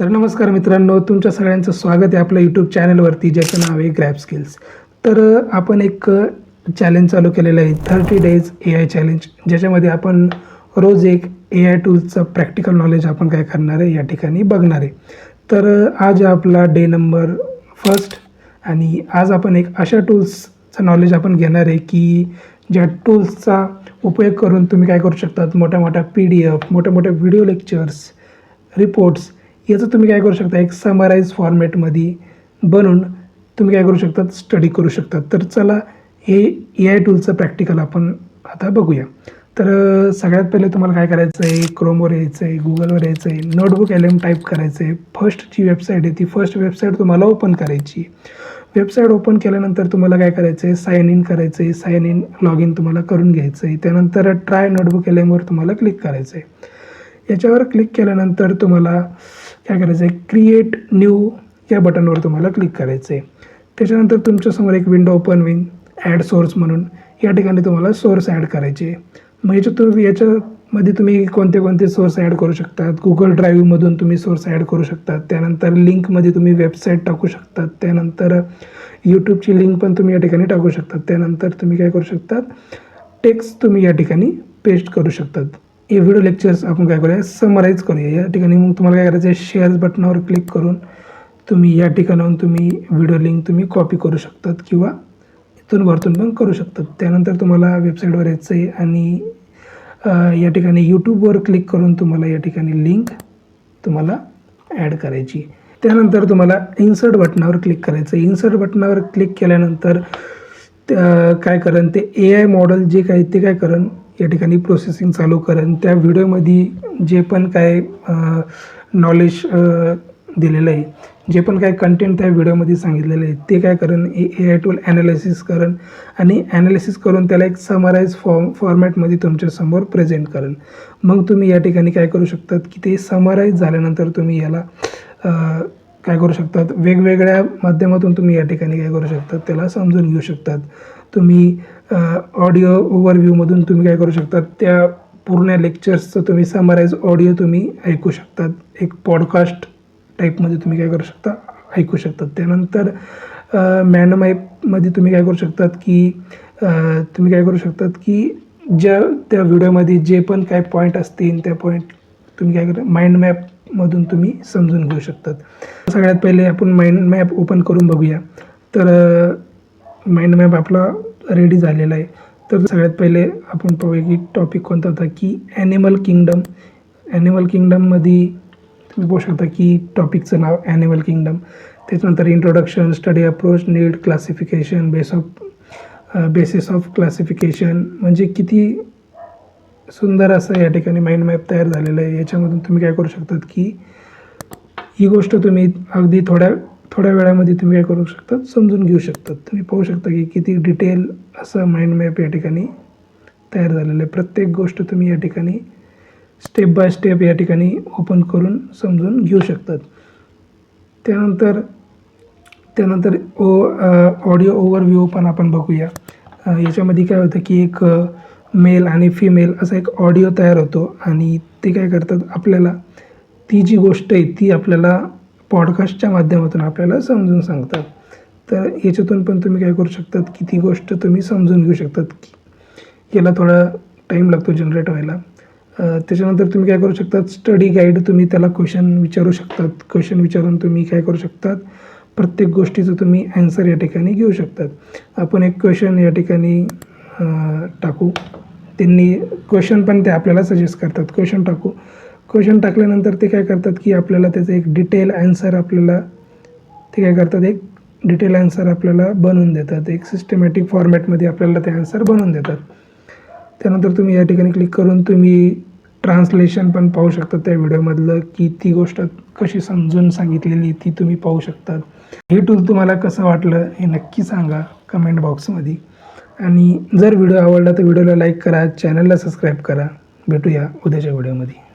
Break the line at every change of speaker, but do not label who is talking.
तर नमस्कार मित्रांनो तुमच्या सगळ्यांचं स्वागत आहे आपल्या यूट्यूब चॅनलवरती ज्याचं नाव आहे ग्रॅप स्किल्स तर आपण एक चॅलेंज चालू केलेलं आहे thirty days A I challenge ज्याच्यामध्ये आपण रोज एक ए आय टूल्सचं प्रॅक्टिकल नॉलेज आपण काय करणार आहे या ठिकाणी बघणार आहे. तर आज आपला डे नंबर फर्स्ट आणि आज आपण एक अशा टूल्सचं नॉलेज आपण घेणार आहे की ज्या टूल्सचा उपयोग करून तुम्ही काय करू शकतात? मोठ्या मोठ्या पी डी एफ मोठ्या मोठ्या व्हिडिओ लेक्चर्स रिपोर्ट्स याचं तुम्ही काय करू शकता? एक समराईज फॉर्मॅटमध्ये बनवून तुम्ही काय करू शकतात स्टडी करू शकतात तर चला हे ए आय टूलचं प्रॅक्टिकल आपण आता बघूया. तर सगळ्यात पहिले तुम्हाला काय करायचं आहे क्रोमवर यायचं आहे गुगलवर यायचं आहे नोटबुक एल एम टाईप करायचं आहे फर्स्ट जी वेबसाईट आहे ती फर्स्ट वेबसाईट तुम्हाला ओपन करायची. वेबसाईट ओपन केल्यानंतर तुम्हाला काय करायचं आहे साईन इन करायचं आहे साईन इन लॉग इन तुम्हाला करून घ्यायचं आहे त्यानंतर ट्राय नोटबुक एल एमवर तुम्हाला क्लिक करायचं आहे याच्यावर क्लिक केल्यानंतर तुम्हाला काय करायचं आहे क्रिएट न्यू या बटनवर तुम्हाला क्लिक करायचं आहे त्याच्यानंतर तुमच्यासमोर एक विंडो ओपन होईल ॲड सोर्स म्हणून या ठिकाणी तुम्हाला सोर्स ॲड करायचे. मग याच्या तुम्ही याच्यामध्ये तुम्ही कोणते कोणते सोर्स ॲड करू शकतात? गुगल ड्राईव्हमधून तुम्ही सोर्स ॲड करू शकतात. त्यानंतर लिंकमध्ये तुम्ही वेबसाईट टाकू शकतात. त्यानंतर यूट्यूबची लिंक पण तुम्ही या ठिकाणी टाकू शकतात. त्यानंतर तुम्ही काय करू शकतात? टेक्स्ट तुम्ही या ठिकाणी पेस्ट करू शकतात. हे व्हिडिओ लेक्चर्स आपण काय करूया? समराईज करूया. या ठिकाणी मग तुम्हाला काय करायचं आहे शेअर्स बटनावर क्लिक करून तुम्ही या ठिकाणाहून तुम्ही व्हिडिओ लिंक तुम्ही कॉपी करू शकतात किंवा इथून वरतून पण करू शकतात. त्यानंतर तुम्हाला वेबसाईटवर यायचं आहे आणि या ठिकाणी यूट्यूबवर क्लिक करून तुम्हाला या ठिकाणी लिंक तुम्हाला ॲड करायची. त्यानंतर तुम्हाला इन्सर्ट बटनावर क्लिक करायचं इन्सर्ट बटनावर क्लिक केल्यानंतर त्या- काय करण? ते ए आय मॉडेल जे काही ते काय करण? या ठिकाणी प्रोसेसिंग चालू करेन त्या व्हिडिओमध्ये जे पण काय नॉलेज दिलेलं आहे जे पण काय कंटेंट त्या व्हिडिओमध्ये सांगितलेलं आहे ते काय करेन ए आय टूल ॲनालिसिस करेन आणि ॲनालिसिस करून त्याला एक समराईज फॉर्म फॉर्मॅटमध्ये तुमच्यासमोर प्रेझेंट करेल मग तुम्ही या ठिकाणी काय करू शकतात की ते समराईज झाल्यानंतर तुम्ही याला काय करू शकतात? वेगवेगळ्या माध्यमातून तुम्ही या ठिकाणी काय करू शकतात? त्याला समजून घेऊ शकतात. तुम्ही ऑडिओ ओव्हरव्ह्यूमधून तुम्ही काय करू शकतात? त्या पूर्ण लेक्चर्सचं तुम्ही समराईज ऑडिओ तुम्ही ऐकू शकतात. एक पॉडकास्ट टाईपमध्ये तुम्ही काय करू शकता? ऐकू शकतात. त्यानंतर मॅनमाईपमध्ये तुम्ही काय करू शकतात की तुम्ही काय करू शकतात की ज्या त्या व्हिडिओमध्ये जे पण काय पॉईंट असतील त्या पॉईंट तुम्ही काय करा माइंड मॅप मधून तुम्ही समजून घेऊ शकतात. सगळ्यात पहिले आपण माइंड मॅप ओपन करून बघूया. तर माइंड मॅप आपला रेडी झालेला आहे. तर सगळ्यात पहिले आपण पाहूया की टॉपिक कोणता होता की ॲनिमल किंगडम ॲनिमल किंगडममध्ये तुम्ही पाहू शकता की टॉपिकचं नाव ॲनिमल किंगडम त्याच्यानंतर introduction study approach need classification base of basis of classification म्हणजे किती सुंदर असं या ठिकाणी माइंड मॅप तयार झालेलं आहे. याच्यामधून तुम्ही काय करू शकतात की ही गोष्ट तुम्ही अगदी थोड्या थोड्या वेळामध्ये तुम्ही काय करू शकतात समजून घेऊ शकतात. तुम्ही पाहू शकता की किती डिटेल असं माइंड मॅप या ठिकाणी तयार झालेलं आहे. प्रत्येक गोष्ट तुम्ही या ठिकाणी स्टेप बाय स्टेप या ठिकाणी ओपन करून समजून घेऊ शकतात. त्यानंतर त्यानंतर ओ ऑडिओ ओव्हरव्ह्यू पण आपण बघूया. याच्यामध्ये काय होतं की एक मेल आणि फिमेल असा एक ऑडिओ तयार होतो. आणि ते काय करतात आपल्याला ती जी गोष्ट आहे ती आपल्याला पॉडकास्टच्या माध्यमातून आपल्याला समजून सांगतात. तर याच्यातून पण तुम्ही काय करू शकतात की ती गोष्ट तुम्ही समजून घेऊ शकतात की याला थोडा टाईम लागतो जनरेट व्हायला. त्याच्यानंतर तुम्ही काय करू शकतात स्टडी गाईड तुम्ही त्याला क्वेश्चन विचारू शकतात. क्वेश्चन विचारून तुम्ही काय करू शकतात प्रत्येक गोष्टीचं तुम्ही ॲन्सर या ठिकाणी घेऊ शकतात. आपण एक क्वेश्चन या ठिकाणी टाकू. त्यांनी क्वेश्चन पण ते आपल्याला सजेस्ट करतात. क्वेश्चन टाकू. क्वेश्चन टाकल्यानंतर ते काय करतात की आपल्याला त्याचं एक डिटेल ॲन्सर आपल्याला ते काय करतात एक डिटेल ॲन्सर आपल्याला बनवून देतात. एक सिस्टमॅटिक फॉर्मॅटमध्ये आपल्याला ते ॲन्सर बनवून देतात. त्यानंतर तुम्ही या ठिकाणी क्लिक करून तुम्ही ट्रान्सलेशन पण पाहू शकता त्या व्हिडिओमधलं की ती गोष्ट कशी समजून सांगितलेली ती तुम्ही पाहू शकतात. हे टूल तुम्हाला कसं वाटलं हे नक्की सांगा कमेंट बॉक्समध्ये आणि जर व्हिडिओ आवडला तर व्हिडिओला लाईक करा चॅनलला सबस्क्राईब करा. भेटूया उद्याच्या व्हिडिओमध्ये.